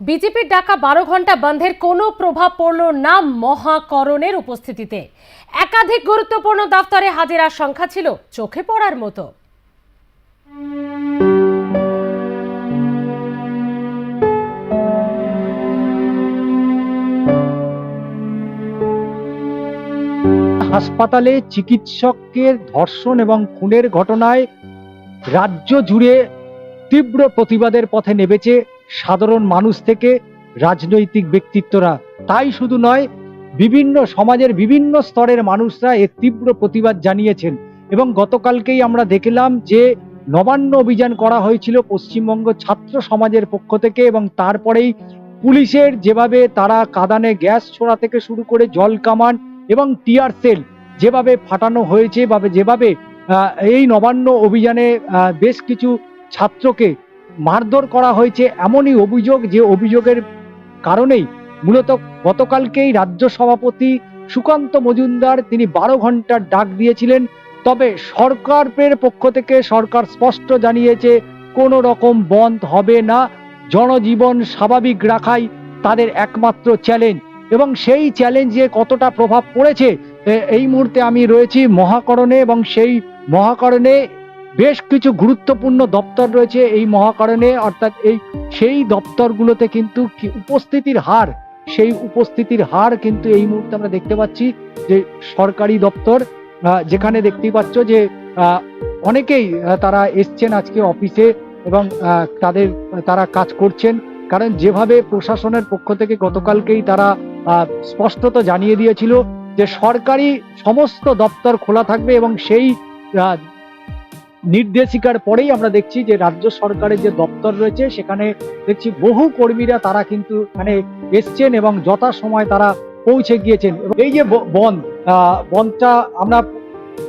বিজেপির ডাকা বারো ঘণ্টা বন্ধের কোনো প্রভাব পড়ল না মহাকরণের উপস্থিতিতে। একাধিক গুরুত্বপূর্ণ দফতরে হাজিরার সংখ্যা ছিল চোখে পড়ার মতো। হাসপাতালে চিকিৎসকের ধর্ষণ এবং খুনের ঘটনায় রাজ্য জুড়ে তীব্র প্রতিবাদের পথে নেমেছে সাধারণ মানুষ থেকে রাজনৈতিক ব্যক্তিত্বরা। তাই শুধু নয়, বিভিন্ন সমাজের বিভিন্ন স্তরের মানুষরা এর তীব্র প্রতিবাদ জানিয়েছেন এবং গতকালকেই আমরা দেখলাম যে নবান্ন অভিযান করা হয়েছিল পশ্চিমবঙ্গ ছাত্র সমাজের পক্ষ থেকে এবং তারপরেই পুলিশের যেভাবে তারা কাদানে গ্যাস ছোড়া থেকে শুরু করে জল কামান এবং টিয়ার সেল যেভাবে ফাটানো হয়েছে বা যেভাবে এই নবান্ন অভিযানে বেশ কিছু ছাত্রকে মারধর করা হয়েছে এমনই অভিযোগ যে অভিযোগের কারণেই মূলত গতকালকেই রাজ্য সভাপতি সুকান্ত মজুমদার তিনি বারো ঘণ্টার ডাক দিয়েছিলেন। তবে সরকারের পক্ষ থেকে সরকার স্পষ্ট জানিয়েছে, কোনো রকম বন্ধ হবে না, জনজীবন স্বাভাবিক রাখাই তাদের একমাত্র চ্যালেঞ্জ। এবং সেই চ্যালেঞ্জে কতটা প্রভাব পড়েছে এই মুহূর্তে আমি রয়েছি মহাকরণে এবং সেই মহাকরণে বেশ কিছু গুরুত্বপূর্ণ দপ্তর রয়েছে এই মহাকরণে, অর্থাৎ এই সেই দপ্তরগুলোতে কিন্তু উপস্থিতির হার, সেই উপস্থিতির হার কিন্তু এই মুহূর্তে আমরা দেখতে পাচ্ছি যে সরকারি দপ্তর যেখানে দেখতেই পাচ্ছ যে অনেকেই তারা এসছেন আজকে অফিসে এবং তাদের, তারা কাজ করছেন। কারণ যেভাবে প্রশাসনের পক্ষ থেকে গতকালকেই তারা স্পষ্টত জানিয়ে দিয়েছিল যে সরকারি সমস্ত দপ্তর খোলা থাকবে এবং সেই নির্দেশিকার পরেই আমরা দেখছি যে রাজ্য সরকারের যে দপ্তর রয়েছে সেখানে দেখছি বহু কর্মীরা তারা কিন্তু মানে এসছেন এবং যথা সময় তারা পৌঁছে গিয়েছেন। এই যে ব- বন্ধ আহ, বন্ধটা আমরা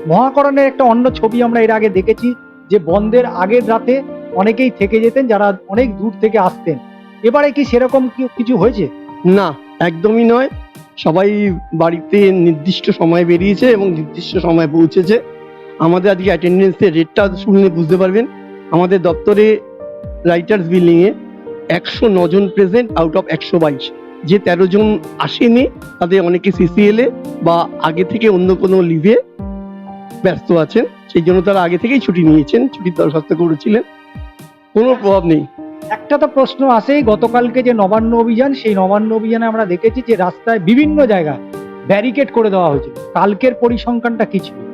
মহাকরণের একটা অন্য ছবি আমরা এর আগে দেখেছি যে বন্ধের আগের রাতে অনেকেই থেকে যেতেন যারা অনেক দূর থেকে আসতেন। এবারে কি সেরকম কিছু হয়েছে? না একদমই নয়। সবাই বাড়িতে নির্দিষ্ট সময় বেরিয়েছে এবং নির্দিষ্ট সময় পৌঁছেছে। আমাদের আজকে অ্যাটেন্ডেন্সের রেটটা শুনলে বুঝতে পারবেন। আমাদের দপ্তরে রাইটার্স বিল্ডিংয়ে একশো জন প্রেজেন্ট আউট অফ একশো বাইশ। যে তেরো জন আসেনি, তাদের অনেকে সিসিএলে বা আগে থেকে অন্য কোনো লিভে ব্যস্ত আছেন। সেই জন্য তারা আগে থেকেই ছুটি নিয়েছেন, ছুটির দরখাস্ত করেছিলেন। কোনো প্রভাব নেই। একটা তো প্রশ্ন আসেই, গতকালকে যে নবান্ন অভিযান, সেই নবান্ন অভিযানে আমরা দেখেছি যে রাস্তায় বিভিন্ন জায়গায় ব্যারিকেড করে দেওয়া হয়েছে কালকের পরিসংখ্যানটা কি ছিল?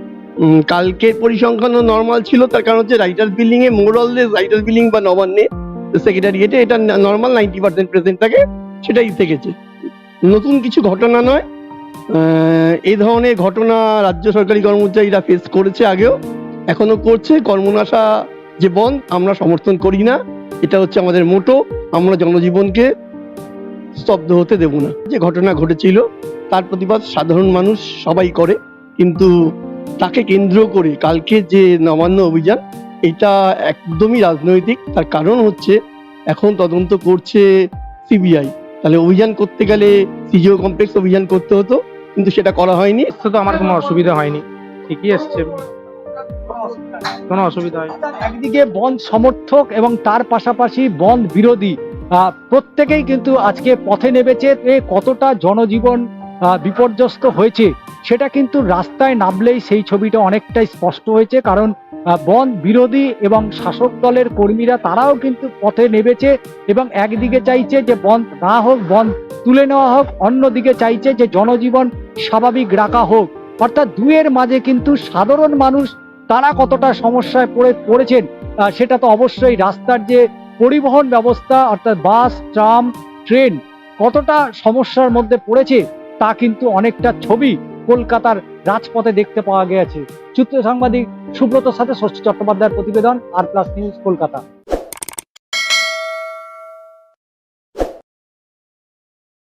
কালকের পরিসংখ্যানও নর্মাল ছিল, তার কারণ হচ্ছে রাইটার্স বিল্ডিং এ মোরল রাইটার্স বিল্ডিং বা নবান্নে সেক্রেটারিয়েটে এটা নর্মাল নাইনটি পার্সেন্ট প্রেজেন্ট থাকে, সেটাই থেকেছে। নতুন কিছু ঘটনা নয় এই ধরনের ঘটনা রাজ্য সরকারি কর্মচারীরা ফেস করেছে আগেও, এখনও করছে, কর্মনাশা যে বন্ধ, আমরা সমর্থন করি না, এটা হচ্ছে আমাদের মোটো আমরা জনজীবনকে স্তব্ধ হতে দেব না। যে ঘটনা ঘটেছিল, তার প্রতিবাদ সাধারণ মানুষ সবাই করে, কিন্তু তাকে কেন্দ্র করে কালকে যে নবান্ন অভিযান এটা একদমই রাজনৈতিক। তার কারণ হচ্ছে এখন তদন্ত করছে সিবিআই। তাহলে অভিযান করতে গেলে সিজিও কমপ্লেক্স অভিযান করতে হতো কিন্তু সেটা করা হয়নি। তো আমার কোনো অসুবিধা হয়নি। ঠিকই আসছে কোনো অসুবিধা হয়নি। একদিকে বন্ধ সমর্থক এবং তার পাশাপাশি বন্ধ বিরোধী। আহ, প্রত্যেকেই কিন্তু আজকে পথে নেমেছে কতটা জনজীবন বিপর্যস্ত হয়েছে। সেটা কিন্তু রাস্তায় নামলেই সেই ছবিটা অনেকটাই স্পষ্ট হয়েছে, কারণ বন্ধ বিরোধী এবং শাসক দলের কর্মীরা তারাও কিন্তু পথে নেমেছে এবং একদিকে চাইছে যে বন্ধ না হোক বন্ধ তুলে নেওয়া হোক, অন্যদিকে চাইছে যে জনজীবন স্বাভাবিক রাখা হোক। অর্থাৎ দুয়ের মাঝে কিন্তু সাধারণ মানুষ তারা কতটা সমস্যায় পড়ে, পড়েছেন সেটা তো অবশ্যই রাস্তার যে পরিবহন ব্যবস্থা, অর্থাৎ বাস, ট্রাম, ট্রেন কতটা সমস্যার মধ্যে পড়েছে তা কিন্তু অনেকটা ছবি। কলকাতার রাজপথে দেখতে পাওয়া গেছে চিত্র সাংবাদিক সুব্রতর সাথে ষষ্ঠী চট্টোপাধ্যায়ের প্রতিবেদন আর প্লাস নিউজ কলকাতা।